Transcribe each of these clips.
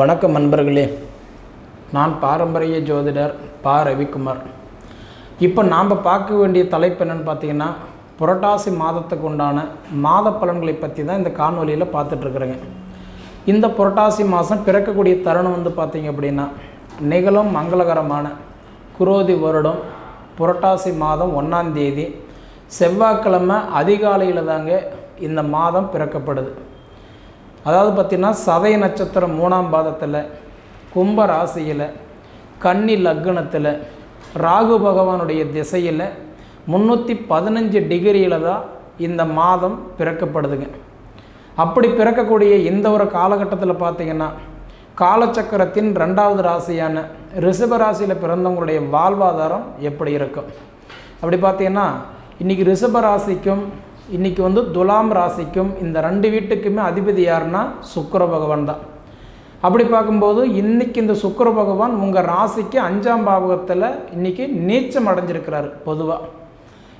வணக்கம் நண்பர்களே. நான் பாரம்பரிய ஜோதிடர் பா. ரவிக்குமார். இப்போ நாம் பார்க்க வேண்டிய தலைப்பு என்னென்னு பார்த்தீங்கன்னா புரட்டாசி மாதத்துக்கு உண்டான மாத பலன்களை பற்றி தான் இந்த காணொலியில் பார்த்துட்ருக்குறேங்க இந்த புரட்டாசி மாதம் பிறக்கக்கூடிய தருணம் வந்து பார்த்தீங்க அப்படின்னா நிகழும் மங்களகரமான குரோதி வருடம் புரட்டாசி மாதம் ஒன்றாம் தேதி. செவ்வாய்க்கிழமை அதிகாலையில் தாங்க இந்த மாதம் பிறக்கப்படுது. அதாவது பார்த்திங்கன்னா சதய நட்சத்திரம் மூணாம் பாதத்தில் கும்ப ராசியில் கன்னி லக்னத்தில் ராகு பகவானுடைய திசையில் முந்நூற்றி பதினஞ்சு டிகிரியில் தான் இந்த மாதம் பிறக்கப்படுதுங்க. அப்படி பிறக்கக்கூடிய இந்த ஒரு காலகட்டத்தில் பார்த்திங்கன்னா காலச்சக்கரத்தின் ரெண்டாவது ராசியான ரிஷப ராசியில் பிறந்தவங்களுடைய வாழ்வாதாரம் எப்படி இருக்கும்? அப்படி பார்த்தீங்கன்னா இன்றைக்கி ரிஷப ராசிக்கும் இன்றைக்கி வந்து துலாம் ராசிக்கும் இந்த ரெண்டு வீட்டுக்குமே அதிபதி யாருன்னா சுக்கர பகவான் தான். அப்படி பார்க்கும்போது இன்றைக்கி இந்த சுக்கர பகவான் உங்கள் ராசிக்கு அஞ்சாம் பாவகத்தில் இன்றைக்கி நீச்சம் அடைஞ்சிருக்கிறாரு பொதுவாக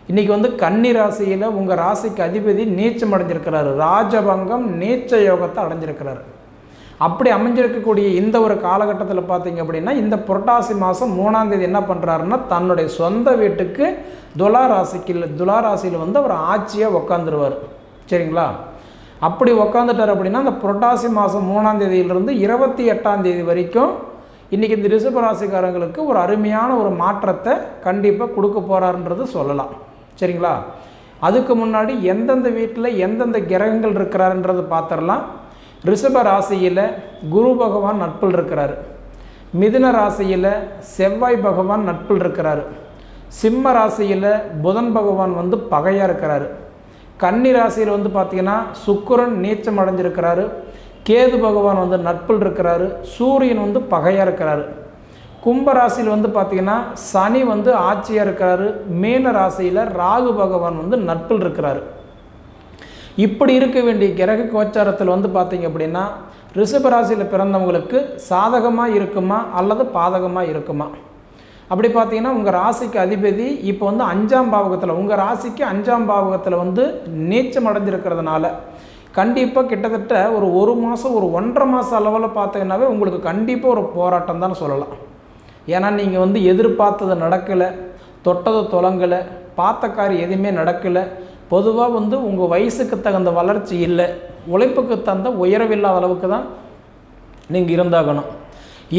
இன்றைக்கி வந்து கன்னி ராசியில் உங்கள் ராசிக்கு அதிபதி நீச்சம் அடைஞ்சிருக்கிறாரு ராஜபங்கம் நீச்ச யோகத்தை அடைஞ்சிருக்கிறாரு. அப்படி அமைஞ்சிருக்கக்கூடிய இந்த ஒரு காலகட்டத்தில் பார்த்தீங்க அப்படின்னா இந்த புரட்டாசி மாதம் மூணாம் தேதி என்ன பண்ணுறாருன்னா தன்னுடைய சொந்த வீட்டுக்கு துலா ராசிக்கு துலா ராசியில் வந்து அவர் ஆட்சியாக உக்காந்துருவார். சரிங்களா? அப்படி உக்காந்துட்டார் அப்படின்னா அந்த புரட்டாசி மாதம் மூணாம் தேதியிலிருந்து இருபத்தி எட்டாம் தேதி வரைக்கும் இன்றைக்கி இந்த ரிஷப ராசிக்காரங்களுக்கு ஒரு அருமையான ஒரு மாற்றத்தை கண்டிப்பாக கொடுக்க போகிறாருன்றது சொல்லலாம். சரிங்களா? அதுக்கு முன்னாடி எந்தெந்த வீட்டில் எந்தெந்த கிரகங்கள் இருக்கிறாருன்றது பார்த்துடலாம். ரிஷப ராசியில் குரு பகவான் நட்பில் இருக்கிறாரு. மிதுன ராசியில் செவ்வாய் பகவான் நட்பில் இருக்கிறாரு. சிம்ம ராசியில் புதன் பகவான் வந்து பகையாக இருக்கிறாரு. கன்னி ராசியில் வந்து பார்த்திங்கன்னா சுக்கிரன் நீச்சம் அடைஞ்சிருக்கிறாரு. கேது பகவான் வந்து நட்பில் இருக்கிறாரு. சூரியன் வந்து பகையாக இருக்கிறாரு. கும்ப ராசியில் வந்து பார்த்திங்கன்னா சனி வந்து ஆட்சியாக இருக்கிறாரு. மீன ராசியில் ராகு பகவான் வந்து நட்பில் இருக்கிறாரு. இப்படி இருக்க வேண்டிய கிரக கோச்சாரத்தில் வந்து பார்த்தீங்க அப்படின்னா ரிஷபராசியில் பிறந்தவங்களுக்கு சாதகமாக இருக்குமா அல்லது பாதகமாக இருக்குமா? அப்படி பார்த்தீங்கன்னா உங்கள் ராசிக்கு அதிபதி இப்போ வந்து அஞ்சாம் பாவகத்தில் உங்கள் ராசிக்கு அஞ்சாம் பாவகத்தில் வந்து நீச்சம் அடைஞ்சிருக்கிறதுனால கண்டிப்பாக கிட்டத்தட்ட ஒரு ஒரு மாதம் ஒரு ஒன்றரை மாதம் அளவில் பார்த்தீங்கன்னாவே உங்களுக்கு கண்டிப்பாக ஒரு போராட்டம் தான் சொல்லலாம். ஏன்னா நீங்கள் வந்து எதிர்பார்த்தது நடக்கலை தொட்டது தொலங்கலை பார்த்த காரியம் எதுவுமே நடக்கலை பொதுவாக வந்து உங்கள் வயசுக்கு தகுந்த வளர்ச்சி இல்லை உழைப்புக்கு தகுந்த உயரவில்லாத அளவுக்கு தான் நீங்கள் இருந்தாகணும்.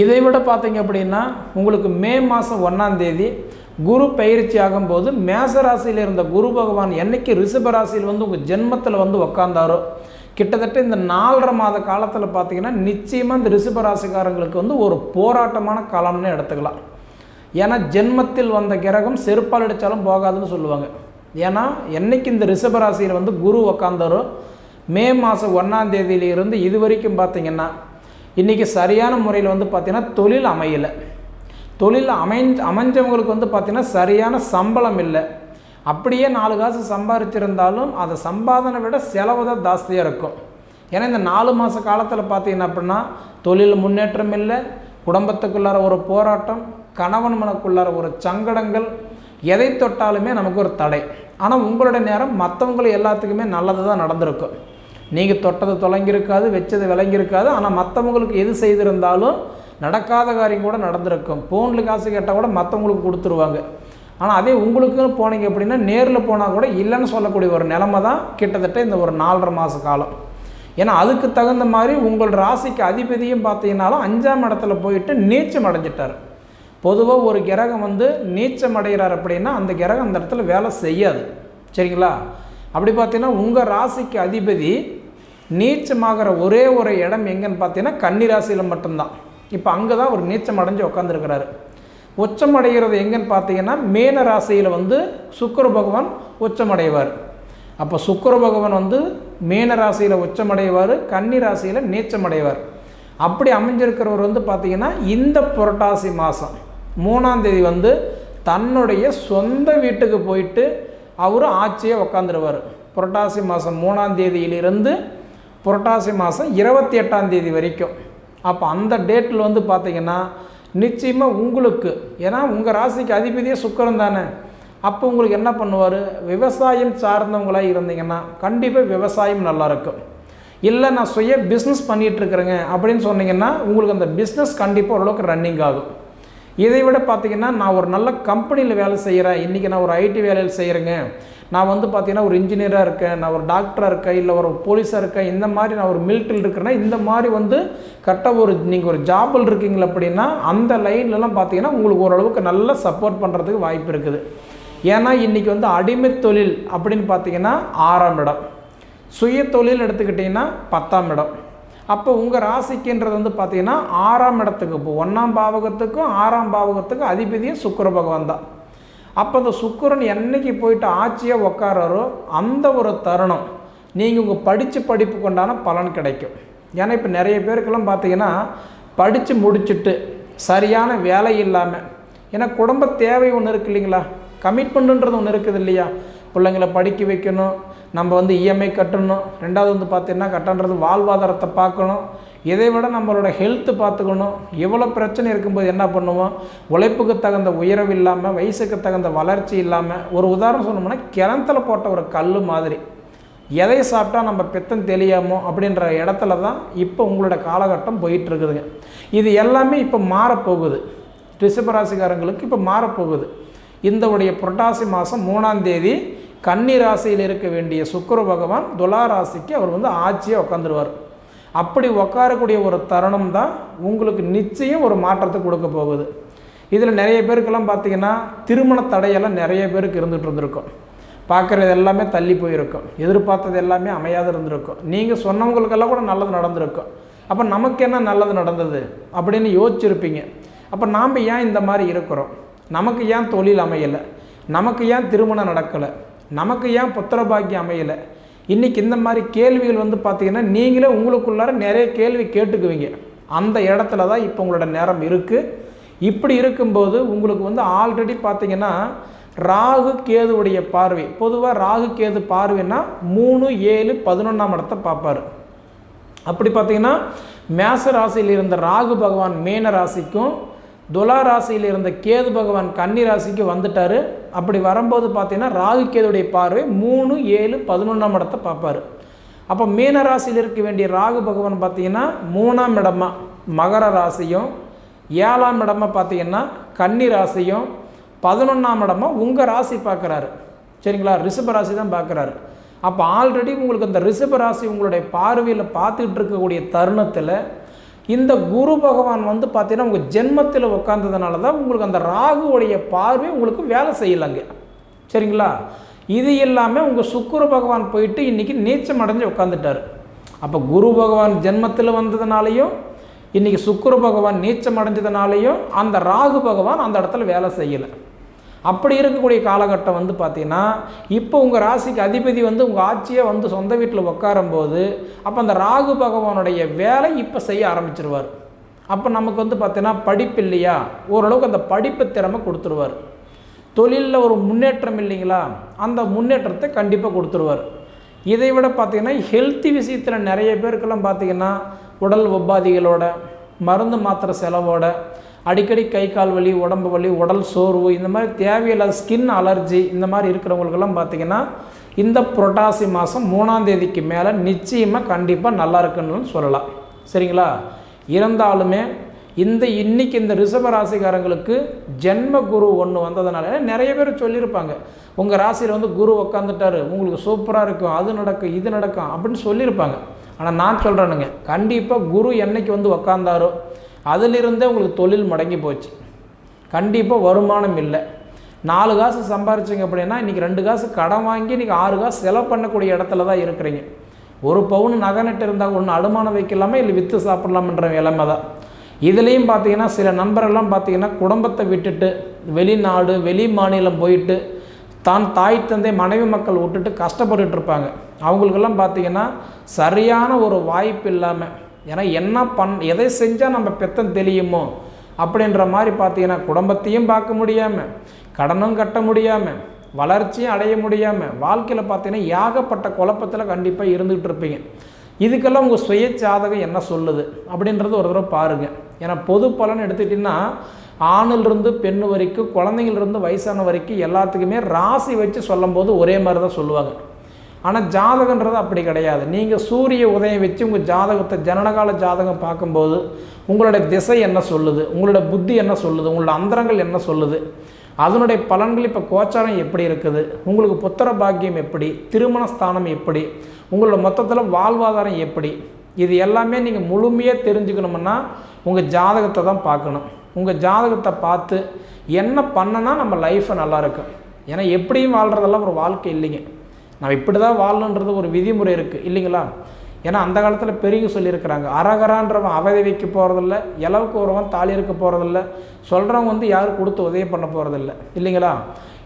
இதை விட பார்த்தீங்க அப்படின்னா உங்களுக்கு மே மாதம் ஒன்றாந்தேதி குரு பயிற்சி ஆகும்போது மேசராசியில் இருந்த குரு பகவான் என்னைக்கு ரிஷபராசியில் வந்து உங்கள் ஜென்மத்தில் வந்து உக்காந்தாரோ கிட்டத்தட்ட இந்த நாலரை மாத காலத்தில் பார்த்தீங்கன்னா நிச்சயமாக இந்த ரிஷபராசிக்காரங்களுக்கு வந்து ஒரு போராட்டமான காலம்னு எடுத்துக்கலாம். ஏன்னா ஜென்மத்தில் வந்த கிரகம் செருப்பால் அடித்தாலும் போகாதுன்னு சொல்லுவாங்க. ஏன்னா என்னைக்கு இந்த ரிஷபராசியில் வந்து குரு உக்காந்தாரோ மே மாதம் ஒன்றாம் தேதியிலிருந்து இது வரைக்கும் பார்த்திங்கன்னா இன்றைக்கி சரியான முறையில் வந்து பார்த்திங்கன்னா தொழில் அமையலை. தொழில் அமைஞ்ச அமைஞ்சவங்களுக்கு வந்து பார்த்திங்கன்னா சரியான சம்பளம் இல்லை. அப்படியே நாலு காசு சம்பாதிச்சிருந்தாலும் அதை சம்பாதனை விட செலவு தான் ஜாஸ்தியாக இருக்கும். ஏன்னா இந்த நாலு மாத காலத்தில் பார்த்தீங்கன்னா அப்படின்னா தொழில் முன்னேற்றம் இல்லை குடும்பத்துக்குள்ளார ஒரு போராட்டம் கணவன் மனக்குள்ளார ஒரு சங்கடங்கள் எதை தொட்டாலுமே நமக்கு ஒரு தடை. ஆனால் உங்களோட நேரம் மற்றவங்களை எல்லாத்துக்குமே நல்லது தான் நடந்திருக்கும் நீங்கள் தொட்டது தொலைங்கிருக்காது வச்சது விளங்கியிருக்காது ஆனால் மற்றவங்களுக்கு எது செய்திருந்தாலும் நடக்காத காரியம் கூட நடந்திருக்கும். ஃபோனில் காசு கேட்டால் கூட மற்றவங்களுக்கு கொடுத்துருவாங்க. ஆனால் அதே உங்களுக்குன்னு போனீங்க அப்படின்னா நேரில் போனால் கூட இல்லைன்னு சொல்லக்கூடிய ஒரு நிலமை தான் கிட்டத்தட்ட இந்த ஒரு நாலரை மாத காலம். ஏன்னா அதுக்கு தகுந்த மாதிரி உங்கள் ராசிக்கு அதிபதியும் பார்த்தீங்கன்னாலும் அஞ்சாம் இடத்துல போயிட்டு நீச்சம் அடைஞ்சிட்டார். பொதுவாக ஒரு கிரகம் வந்து நீச்சம் அடைகிறார் அப்படின்னா அந்த கிரகம் அந்த இடத்துல வேலை செய்யாது. சரிங்களா? அப்படி பார்த்தீங்கன்னா உங்கள் ராசிக்கு அதிபதி நீச்சமாகிற ஒரே ஒரு இடம் எங்கேன்னு பார்த்தீங்கன்னா கன்னி ராசியில் மட்டும்தான். இப்போ அங்கே தான் ஒரு நீச்சம் அடைஞ்சு உட்காந்துருக்கிறாரு உச்சம் அடைகிறது எங்கன்னு பார்த்தீங்கன்னா மேன ராசியில் வந்து சுக்கர பகவான் உச்சமடைவார் அப்போ சுக்கர பகவான் வந்து மீன ராசியில் உச்சமடைவார் கன்னி ராசியில் நீச்சமடைவார் அப்படி அமைஞ்சிருக்கிறவர் வந்து பார்த்திங்கன்னா இந்த புரட்டாசி மாதம் மூணாம் தேதி வந்து தன்னுடைய சொந்த வீட்டுக்கு போயிட்டு அவரும் ஆட்சியை உக்காந்துருவார். புரட்டாசி மாதம் மூணாம் தேதியிலிருந்து புரட்டாசி மாதம் இருபத்தி எட்டாம் தேதி வரைக்கும். அப்போ அந்த டேட்டில் வந்து பார்த்திங்கன்னா நிச்சயமாக உங்களுக்கு ஏன்னா உங்கள் ராசிக்கு அதிபதியே சுக்கரம் தானே. அப்போ உங்களுக்கு என்ன பண்ணுவார்? விவசாயம் சார்ந்தவங்களாக இருந்தீங்கன்னா கண்டிப்பாக விவசாயம் நல்லா இருக்கும் இல்லை நான் சுய பிஸ்னஸ் பண்ணிகிட்ருக்குறேங்க அப்படின்னு சொன்னீங்கன்னா உங்களுக்கு அந்த பிஸ்னஸ் கண்டிப்பாக ஓரளவுக்கு ரன்னிங் ஆகும். இதை விட பார்த்திங்கன்னா நான் ஒரு நல்ல கம்பெனியில் வேலை செய்கிறேன் இன்றைக்கி நான் ஒரு ஐடி வேலையில் செய்கிறேங்க நான் வந்து பார்த்திங்கன்னா ஒரு இன்ஜினியராக இருக்கேன். நான் ஒரு டாக்டராக இருக்கேன். இல்லை ஒரு போலீஸாக இருக்கேன். இந்த மாதிரி நான் ஒரு மிலிட்ரியில் இருக்கிறேன்னா இந்த மாதிரி வந்து கரெக்டாக ஒரு நீங்கள் ஒரு ஜாபில் இருக்கீங்களா அப்படின்னா அந்த லைன்லலாம் பார்த்தீங்கன்னா உங்களுக்கு ஓரளவுக்கு நல்லா சப்போர்ட் பண்ணுறதுக்கு வாய்ப்பு இருக்குது. ஏன்னா இன்றைக்கி வந்து அடிமை தொழில் அப்படின்னு பார்த்தீங்கன்னா ஆறாம் இடம். சுய தொழில் எடுத்துக்கிட்டிங்கன்னா பத்தாம் இடம். அப்போ உங்கள் ராசிக்குன்றது வந்து பார்த்தீங்கன்னா ஆறாம் இடத்துக்கு. இப்போ ஒன்றாம் பாவகத்துக்கும் ஆறாம் பாவகத்துக்கும் அதிபதியும் சுக்கர பகவான் தான். அப்போ அந்த சுக்கரன் என்னைக்கு போயிட்டு ஆட்சியாக உக்காராரோ அந்த ஒரு தருணம் நீங்கள் உங்கள் படித்து படிப்புக்கு உண்டான பலன் கிடைக்கும். ஏன்னா இப்போ நிறைய பேருக்கெல்லாம் பார்த்தீங்கன்னா படித்து முடிச்சுட்டு சரியான வேலை இல்லாமல் ஏன்னா குடும்ப தேவை ஒன்று இருக்குது இல்லைங்களா? கமிட்மெண்ட்டுன்றது ஒன்று இருக்குது இல்லையா? பிள்ளைங்களை படிக்க வைக்கணும் நம்ம வந்து இஎம்ஐ கட்டணும். ரெண்டாவது வந்து பார்த்தீங்கன்னா கட்டன்றது வாழ்வாதாரத்தை பார்க்கணும். இதை விட நம்மளோட ஹெல்த்து பார்த்துக்கணும். எவ்வளோ பிரச்சனை இருக்கும்போது என்ன பண்ணுவோம்? உழைப்புக்கு தகுந்த உயரவு இல்லாமல் வயசுக்கு தகுந்த வளர்ச்சி இல்லாமல் ஒரு உதாரணம் சொன்னோம்னா கிணத்துல போட்ட ஒரு கல் மாதிரி. எதை சாப்பிட்டா நம்ம பித்தம் தெளியாமோ அப்படின்ற இடத்துல தான் இப்போ உங்களோட காலகட்டம் போயிட்டுருக்குதுங்க. இது எல்லாமே இப்போ மாறப்போகுது. ரிஷபராசிக்காரங்களுக்கு இப்போ மாறப்போகுது. இந்த உடைய புரட்டாசி மாதம் மூணாம் தேதி கன்னி ராசியில் இருக்க வேண்டிய சுக்கர பகவான் துலா ராசிக்கு அவர் வந்து ஆட்சியாக உட்காந்துருவார் அப்படி உட்காரக்கூடிய ஒரு தருணம் தான் உங்களுக்கு நிச்சயம் ஒரு மாற்றத்தை கொடுக்க போகுது. இதில் நிறைய பேருக்கெல்லாம் பார்த்தீங்கன்னா திருமண தடையெல்லாம் நிறைய பேருக்கு இருந்துகிட்டு இருந்திருக்கும். பார்க்குறது எல்லாமே தள்ளி போயிருக்கும். எதிர்பார்த்தது எல்லாமே அமையாது இருந்திருக்கும். நீங்கள் சொன்னவங்களுக்கெல்லாம் கூட நல்லது நடந்திருக்கும். அப்போ நமக்கு என்ன நல்லது நடந்தது அப்படின்னு யோசிச்சிருப்பீங்க. அப்போ நாம் ஏன் இந்த மாதிரி இருக்கிறோம்? நமக்கு ஏன் தொழில் அமையலை? நமக்கு ஏன் திருமணம் நடக்கலை? நமக்கு ஏன் புத்திர பாக்கியம் அமையலை? இன்றைக்கி இந்த மாதிரி கேள்விகள் வந்து பார்த்திங்கன்னா நீங்களே உங்களுக்குள்ளார நிறைய கேள்வி கேட்டுக்குவீங்க. அந்த இடத்துல தான் இப்போ உங்களோட நேரம் இருக்குது இப்படி இருக்கும்போது உங்களுக்கு வந்து ஆல்ரெடி பார்த்தீங்கன்னா ராகு கேதுவுடைய பார்வை. பொதுவாக ராகு கேது பார்வைன்னா மூணு ஏழு பதினொன்றாம் இடத்த பார்ப்பார். அப்படி பார்த்தீங்கன்னா மேச ராசியில் இருந்த ராகு பகவான் மீன ராசிக்கும் துலா ராசியில் இருந்த கேது பகவான் கன்னி ராசிக்கு வந்துட்டார். அப்படி வரும்போது பார்த்தீங்கன்னா ராகு கேதுடைய பார்வை மூணு ஏழு பதினொன்றாம் இடத்தை பார்ப்பார். அப்போ மீன ராசியில் இருக்க வேண்டிய ராகு பகவான் பார்த்தீங்கன்னா மூணாம் இடமா? மகர ராசியும் ஏழாம் இடமா பார்த்தீங்கன்னா கன்னி ராசியும் பதினொன்றாம் இடமா உங்கள் ராசி பார்க்குறாரு. சரிங்களா? ரிஷப ராசி தான் பார்க்குறாரு. அப்போ ஆல்ரெடி உங்களுக்கு அந்த ரிஷப ராசி உங்களுடைய பார்வையில் பார்த்துக்கிட்டு இருக்கக்கூடிய தருணத்தில் இந்த குரு பகவான் வந்து பார்த்தீங்கன்னா உங்கள் ஜென்மத்தில் உட்காந்ததுனால தான் உங்களுக்கு அந்த ராகுவுடைய பார்வை உங்களுக்கு வேலை செய்யலைங்க. சரிங்களா? இது இல்லாமல் உங்கள் சுக்குரு பகவான் போயிட்டு இன்றைக்கி நீச்சம் அடைஞ்சு உட்காந்துட்டார் அப்போ குரு பகவான் ஜென்மத்தில் வந்ததுனாலையும் இன்றைக்கி சுக்குரு பகவான் நீச்சம் அடைஞ்சதுனாலையும் அந்த ராகு பகவான் அந்த இடத்துல வேலை செய்யலை. அப்படி இருக்கக்கூடிய காலகட்டம் வந்து பார்த்தீங்கன்னா இப்போ உங்கள் ராசிக்கு அதிபதி வந்து உங்கள் ஆட்சியை வந்து சொந்த வீட்டில் உட்காரும்போது அப்போ அந்த ராகு பகவானுடைய வேலை இப்போ செய்ய ஆரம்பிச்சிருவார். அப்போ நமக்கு வந்து பார்த்தீங்கன்னா படிப்பு இல்லையா? ஓரளவுக்கு அந்த படிப்பு திறமை கொடுத்துருவார். தொழிலில் ஒரு முன்னேற்றம் இல்லைங்களா? அந்த முன்னேற்றத்தை கண்டிப்பாக கொடுத்துருவார். இதை விட பார்த்திங்கன்னா ஹெல்த்தி விஷயத்தில் நிறைய பேருக்கெல்லாம் பார்த்திங்கன்னா உடல் உபாதிகளோட மருந்து மாத்திரை செலவோட அடிக்கடி கை கால் வலி உடம்பு வலி உடல் சோர்வு இந்த மாதிரி தேவையில்லாத ஸ்கின் அலர்ஜி இந்த மாதிரி இருக்கிறவங்களுக்கெல்லாம் பார்த்திங்கன்னா இந்த புரட்டாசி மாதம் மூணாம் தேதிக்கு மேலே நிச்சயமாக கண்டிப்பாக நல்லா இருக்குன்னு சொல்லலாம். சரிங்களா? இருந்தாலுமே இந்த இன்னைக்கு இந்த ரிஷப ராசிக்காரங்களுக்கு ஜென்ம குரு ஒன்று வந்ததுனால நிறைய பேர் சொல்லியிருப்பாங்க. உங்கள் ராசியில் வந்து குரு உக்காந்துட்டாரு உங்களுக்கு சூப்பராக இருக்கும் அது நடக்கும் இது நடக்கும் அப்படின்னு சொல்லியிருப்பாங்க. ஆனால் நான் சொல்கிறேனுங்க கண்டிப்பாக குரு என்னைக்கு வந்து உக்காந்தாரோ அதிலிருந்தே உங்களுக்கு தொழில் முடங்கி போச்சு. கண்டிப்பாக வருமானம் இல்லை. நாலு காசு சம்பாரிச்சிங்க அப்படின்னா இன்றைக்கி ரெண்டு காசு கடன் வாங்கி இன்றைக்கி ஆறு காசு செலவு பண்ணக்கூடிய இடத்துல தான் இருக்கிறீங்க. ஒரு பவுன் நகை நட்டு இருந்தால் ஒன்று அடமானம் வைக்கலாமா இல்லை விற்று சாப்பிட்லாமன்ற நிலைமை தான். இதுலேயும் பார்த்தீங்கன்னா சில நண்பரெல்லாம் பார்த்தீங்கன்னா குடும்பத்தை விட்டுட்டு வெளிநாடு வெளி மாநிலம் போயிட்டு தான் தாய் தந்தை மனைவி மக்கள் விட்டுட்டு கஷ்டப்பட்டுட்டு இருப்பாங்க. அவங்களுக்கெல்லாம் பார்த்தீங்கன்னா சரியான ஒரு வாய்ப்பு இல்லாமல் ஏன்னா என்ன பண் எதை செஞ்சால் நம்ம பெத்தம் தெரியுமோ அப்படின்ற மாதிரி பார்த்தீங்கன்னா குடும்பத்தையும் பார்க்க முடியாமல் கடனும் கட்ட முடியாமல் வளர்ச்சியும் அடைய முடியாமல் வாழ்க்கையில் பார்த்தீங்கன்னா ஏகப்பட்ட குழப்பத்தில் கண்டிப்பாக இருந்துகிட்டு இருப்பீங்க. இதுக்கெல்லாம் உங்கள் சுய சாதகம் என்ன சொல்லுது? அப்படின்றது ஒரு தடவை பாருங்கள் ஏன்னா பொது பலன் எடுத்துக்கிட்டிங்கன்னா ஆணிலிருந்து பெண் வரைக்கும் குழந்தைங்கள்ருந்து வயசான வரைக்கும் எல்லாத்துக்குமே ராசி வச்சு சொல்லும்போது ஒரே மாதிரி தான் சொல்லுவாங்க. ஆனால் ஜாதகன்றது அப்படி கிடையாது. நீங்கள் சூரிய உதயம் வச்சு உங்கள் ஜாதகத்தை ஜனனகால ஜாதகம் பார்க்கும்போது உங்களுடைய திசை என்ன சொல்லுது? உங்களோட புத்தி என்ன சொல்லுது? உங்களோட அந்தரங்கள் என்ன சொல்லுது? அதனுடைய பலன்கள் இப்போ கோச்சாரம் எப்படி இருக்குது? உங்களுக்கு புத்திர பாக்கியம் எப்படி? திருமண ஸ்தானம் எப்படி? உங்களோட மொத்தத்தில் வாழ்வாதாரம் எப்படி? இது எல்லாமே நீங்கள் முழுமையாக தெரிஞ்சுக்கணுமுன்னா உங்கள் ஜாதகத்தை தான் பார்க்கணும். உங்கள் ஜாதகத்தை பார்த்து என்ன பண்ணனா நம்ம லைஃப்பை நல்லா இருக்கும். ஏன்னா எப்படியும் வாழ்கிறதெல்லாம் ஒரு வாழ்க்கை இல்லைங்க. நம்ம இப்படி தான் வாழணுன்றது ஒரு விதிமுறை இருக்குது இல்லைங்களா? ஏன்னா அந்த காலத்தில் பெரியவங்க சொல்லியிருக்கிறாங்க அரகரான்றவன் அவதவிக்கு போகிறதில்ல இளவுக்கு ஒருவன் தாலி இருக்க போகிறதில்ல சொல்கிறவங்க வந்து யாரும் கொடுத்து உதவி பண்ண போகிறதில்ல இல்லைங்களா?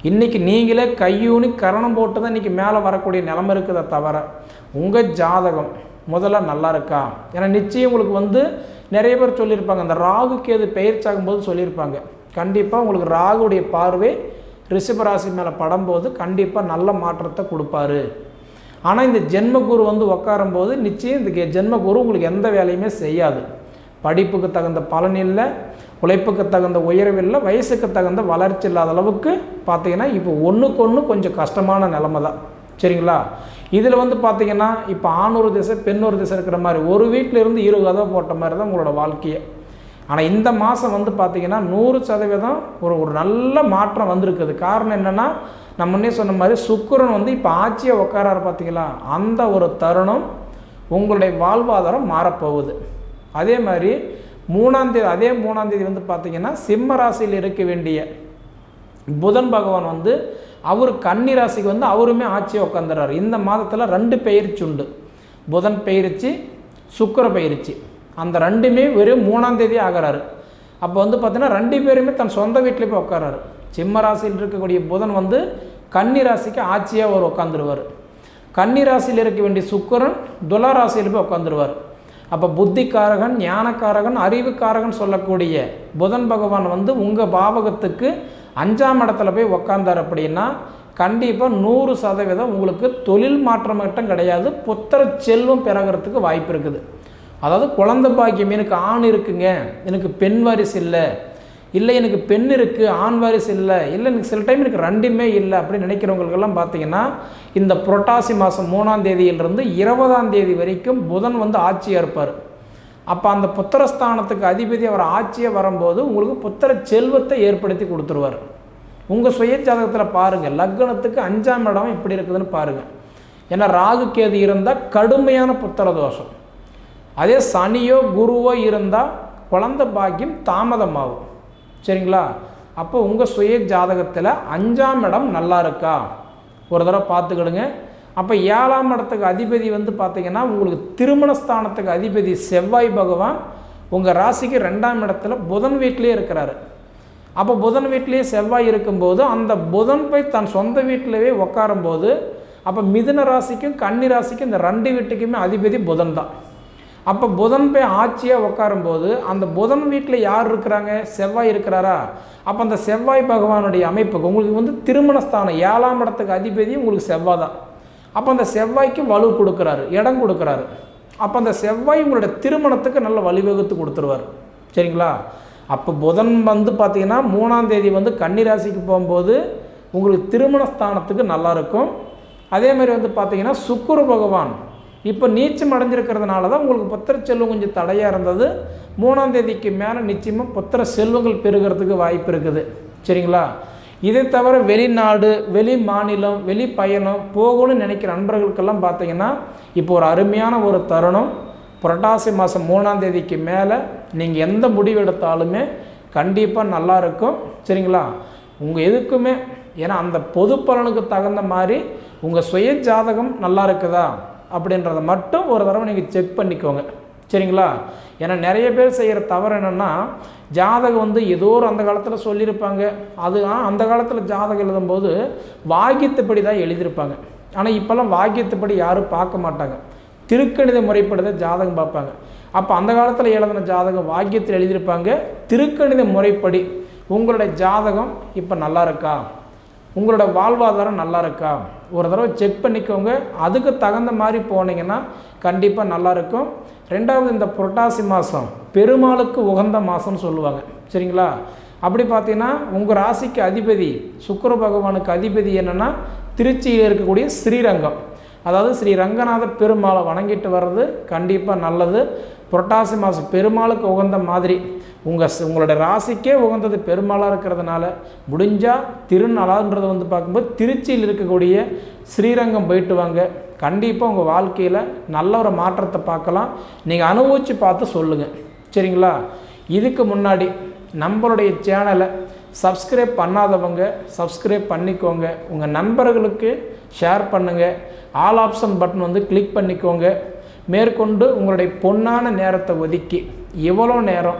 இன்றைக்கி நீங்களே கையூனி கரணம் போட்டு தான் இன்றைக்கி மேலே வரக்கூடிய நிலமை இருக்குதை தவிர உங்கள் ஜாதகம் முதல்ல நல்லா இருக்கா? ஏன்னா நிச்சயம் உங்களுக்கு வந்து நிறைய பேர் சொல்லியிருப்பாங்க அந்த ராகு கேது பயிற்சியாகும்போது சொல்லியிருப்பாங்க. கண்டிப்பாக உங்களுக்கு ராகுடைய பார்வை ரிஷபராசி மேலே படும்போது கண்டிப்பாக நல்ல மாற்றத்தை கொடுப்பாரு. ஆனால் இந்த ஜென்மகுரு வந்து உட்காரும்போது நிச்சயம் இந்த ஜென்மகுரு உங்களுக்கு எந்த வேலையுமே செய்யாது. படிப்புக்கு தகுந்த பலன் இல்லை உழைப்புக்கு தகுந்த உயர்வு இல்லை வயசுக்கு தகுந்த வளர்ச்சி இல்லாத அளவுக்கு பார்த்தீங்கன்னா இப்போ ஒன்றுக்கு ஒன்று கொஞ்சம் கஷ்டமான நிலமை தான். சரிங்களா? இதில் வந்து பார்த்தீங்கன்னா இப்போ ஆணூறு திசை பெண்ணூறு திசை இருக்கிற மாதிரி ஒரு வீட்டில் இருந்து இருபது போட்ட மாதிரி தான் உங்களோட வாழ்க்கையை. ஆனால் இந்த மாதம் வந்து பார்த்திங்கன்னா நூறு சதவீதம் ஒரு ஒரு நல்ல மாற்றம் வந்திருக்குது. காரணம் என்னென்னா நம்ம முன்னே சொன்ன மாதிரி சுக்கரன் வந்து இப்போ ஆட்சியை உட்காராரு பார்த்தீங்களா அந்த ஒரு தருணம் உங்களுடைய வாழ்வாதாரம் மாறப்போகுது. அதே மாதிரி மூணாந்தேதி அதே மூணாந்தேதி வந்து பார்த்திங்கன்னா சிம்ம ராசியில் இருக்க வேண்டிய புதன் பகவான் வந்து அவர் கன்னி ராசிக்கு வந்து அவருமே ஆட்சியை உட்காந்துறாரு இந்த மாதத்தில் ரெண்டு பெயர்ச்சி உண்டு. புதன் பெயர்ச்சி சுக்கிர பயிற்சி. அந்த ரெண்டுமே வெறும் மூணாம் தேதி ஆகிறாரு. அப்போ வந்து பார்த்தீங்கன்னா ரெண்டு பேருமே தன் சொந்த வீட்டில் போய் உட்காராரு சிம்ம ராசியில் இருக்கக்கூடிய புதன் வந்து கன்னி ராசிக்கு ஆட்சியாக அவர் உட்காந்துருவார் கன்னி ராசியில் இருக்க வேண்டிய சுக்கரன் துலா ராசியில் போய் உட்காந்துருவார் அப்போ புத்திக்காரகன் ஞானக்காரகன் அறிவுக்காரகன் சொல்லக்கூடிய புதன் பகவான் வந்து உங்கள் பாவகத்துக்கு அஞ்சாம் இடத்துல போய் உக்காந்தார் அப்படின்னா கண்டிப்பாக நூறு சதவீதம் உங்களுக்கு தொழில் மாற்றம் மட்டும் கிடையாது. புத்திர செல்வம் பெறகிறதுக்கு வாய்ப்பு இருக்குது. அதாவது குழந்தை பாக்கியம் எனக்கு ஆண் இருக்குங்க எனக்கு பெண் வாரிசு இல்லை. இல்லை எனக்கு பெண் இருக்குது ஆண் வாரிசு இல்லை. இல்லை எனக்கு சில டைம் எனக்கு ரெண்டுமே இல்லை அப்படின்னு நினைக்கிறவங்களுக்கெல்லாம் பார்த்தீங்கன்னா இந்த புரட்டாசி மாதம் மூணாம் தேதியிலிருந்து இருபதாம் தேதி வரைக்கும் புதன் வந்து ஆட்சியாக இருப்பார். அப்போ அந்த புத்திரஸ்தானத்துக்கு அதிபதி அவர் ஆட்சியை வரும்போது உங்களுக்கு புத்திர செல்வத்தை ஏற்படுத்தி கொடுத்துருவார். உங்கள் சுய ஜாதகத்தில் பாருங்கள் லக்னத்துக்கு அஞ்சாம் இடம் எப்படி இருக்குதுன்னு பாருங்கள் ஏன்னா ராகு கேது இருந்தால் கடுமையான புத்திர தோஷம். அதே சனியோ குருவோ இருந்தால் குழந்த பாக்கியம் தாமதமாகும். சரிங்களா? அப்போ உங்கள் சுய ஜாதகத்தில் அஞ்சாம் இடம் நல்லா இருக்கா? ஒரு தடவை பார்த்துக்கிடுங்க. அப்போ ஏழாம் இடத்துக்கு அதிபதி வந்து பார்த்திங்கன்னா உங்களுக்கு திருமணஸ்தானத்துக்கு அதிபதி செவ்வாய் பகவான் உங்கள் ராசிக்கு ரெண்டாம் இடத்துல புதன் வீட்டிலே இருக்கிறாரு. அப்போ புதன் வீட்டிலேயே செவ்வாய் இருக்கும்போது அந்த புதன் போய் தன் சொந்த வீட்டிலவே உட்காரும்போது அப்போ மிதுன ராசிக்கும் கன்னி ராசிக்கும் இந்த ரெண்டு வீட்டுக்குமே அதிபதி புதன் தான். அப்போ புதன் போய் ஆட்சியாக உட்காரும்போது அந்த புதன் வீட்டில் யார் இருக்கிறாங்க? செவ்வாய் இருக்கிறாரா? அப்போ அந்த செவ்வாய் பகவானுடைய அமைப்புக்கு உங்களுக்கு வந்து திருமணஸ்தானம் ஏழாம் இடத்துக்கு அதிபதி உங்களுக்கு செவ்வாய் தான். அப்போ அந்த செவ்வாய்க்கு வலு கொடுக்குறாரு இடம் கொடுக்குறாரு. அப்போ அந்த செவ்வாய் உங்களுடைய திருமணத்துக்கு நல்ல வழிவகுத்து கொடுத்துருவார். சரிங்களா? அப்போ புதன் வந்து பார்த்திங்கன்னா மூணாம் தேதி வந்து கன்னிராசிக்கு போகும்போது உங்களுக்கு திருமண ஸ்தானத்துக்கு நல்லாயிருக்கும் அதே மாதிரி வந்து பார்த்திங்கன்னா சுக்குரு பகவான் இப்போ நீச்சம் அடைஞ்சிருக்கிறதுனால தான் உங்களுக்கு புத்திர செல்வம் கொஞ்சம் தடையாக இருந்தது. மூணாம் தேதிக்கு மேலே நிச்சயமாக புத்திர செல்வங்கள் பெருகிறதுக்கு வாய்ப்பு இருக்குது. சரிங்களா? இதை தவிர வெளிநாடு வெளி மாநிலம் வெளி பயணம் போகணும்னு நினைக்கிற நண்பர்களுக்கெல்லாம் பார்த்தீங்கன்னா இப்போ ஒரு அருமையான ஒரு தருணம். புரட்டாசி மாதம் மூணாம் தேதிக்கு மேலே நீங்கள் எந்த முடிவு எடுத்தாலுமே கண்டிப்பாக நல்லா இருக்கும். சரிங்களா? உங்கள் எதுக்குமே ஏன்னா அந்த பொது பலனுக்கு தகுந்த மாதிரி உங்கள் சுய ஜாதகம் நல்லா இருக்குதா? அப்படின்றத மட்டும் ஒரு தடவை நீங்கள் செக் பண்ணிக்கோங்க. சரிங்களா? ஏன்னா நிறைய பேர் செய்கிற தவறு என்னென்னா ஜாதகம் வந்து ஏதோ ஒரு அந்த காலத்தில் சொல்லியிருப்பாங்க. அது அந்த காலத்தில் ஜாதகம் எழுதும்போது வாக்கியத்துப்படி தான் எழுதியிருப்பாங்க. ஆனால் இப்போல்லாம் வாக்கியத்துப்படி யாரும் பார்க்க மாட்டாங்க. திருக்கணித முறைப்படி தான் ஜாதகம் பார்ப்பாங்க. அப்போ அந்த காலத்தில் எழுதின ஜாதகம் வாக்கியத்தில் எழுதியிருப்பாங்க. திருக்கணித முறைப்படி உங்களுடைய ஜாதகம் இப்போ நல்லா இருக்கா? உங்களோட வாழ்வாதாரம் நல்லா இருக்கா? ஒரு தடவை செக் பண்ணிக்கோங்க. அதுக்கு தகுந்த மாதிரி போனீங்கன்னா கண்டிப்பாக நல்லாயிருக்கும் ரெண்டாவது இந்த புரட்டாசி மாதம் பெருமாளுக்கு உகந்த மாதம்னு சொல்லுவாங்க. சரிங்களா? அப்படி பார்த்தீங்கன்னா உங்கள் ராசிக்கு அதிபதி சுக்கர பகவானுக்கு அதிபதி என்னென்னா திருச்சியில் இருக்கக்கூடிய ஸ்ரீரங்கம். அதாவது ஸ்ரீ ரங்கநாத பெருமாளை வணங்கிட்டு வர்றது கண்டிப்பாக நல்லது. புரட்டாசி மாதம் பெருமாளுக்கு உகந்த மாதிரி உங்கள் உங்களோட ராசிக்கே உகந்தது பெருமாளாக இருக்கிறதுனால முடிஞ்சால் திருநலான்றது வந்து பார்க்கும்போது திருச்சியில் இருக்கக்கூடிய ஸ்ரீரங்கம் போயிட்டு வாங்க. கண்டிப்பாக உங்கள் வாழ்க்கையில் நல்ல ஒரு மாற்றத்தை பார்க்கலாம். நீங்கள் அனுபவித்து பார்த்து சொல்லுங்கள் சரிங்களா? இதுக்கு முன்னாடி நம்மளுடைய சேனலை சப்ஸ்கிரைப் பண்ணாதவங்க சப்ஸ்கிரைப் பண்ணிக்கோங்க. உங்கள் நண்பர்களுக்கு ஷேர் பண்ணுங்கள் ஆல் ஆப்ஷன் பட்டன் வந்து கிளிக் பண்ணிக்கோங்க. மேற்கொண்டு உங்களுடைய பொன்னான நேரத்தை ஒதுக்கி எவ்வளோ நேரம்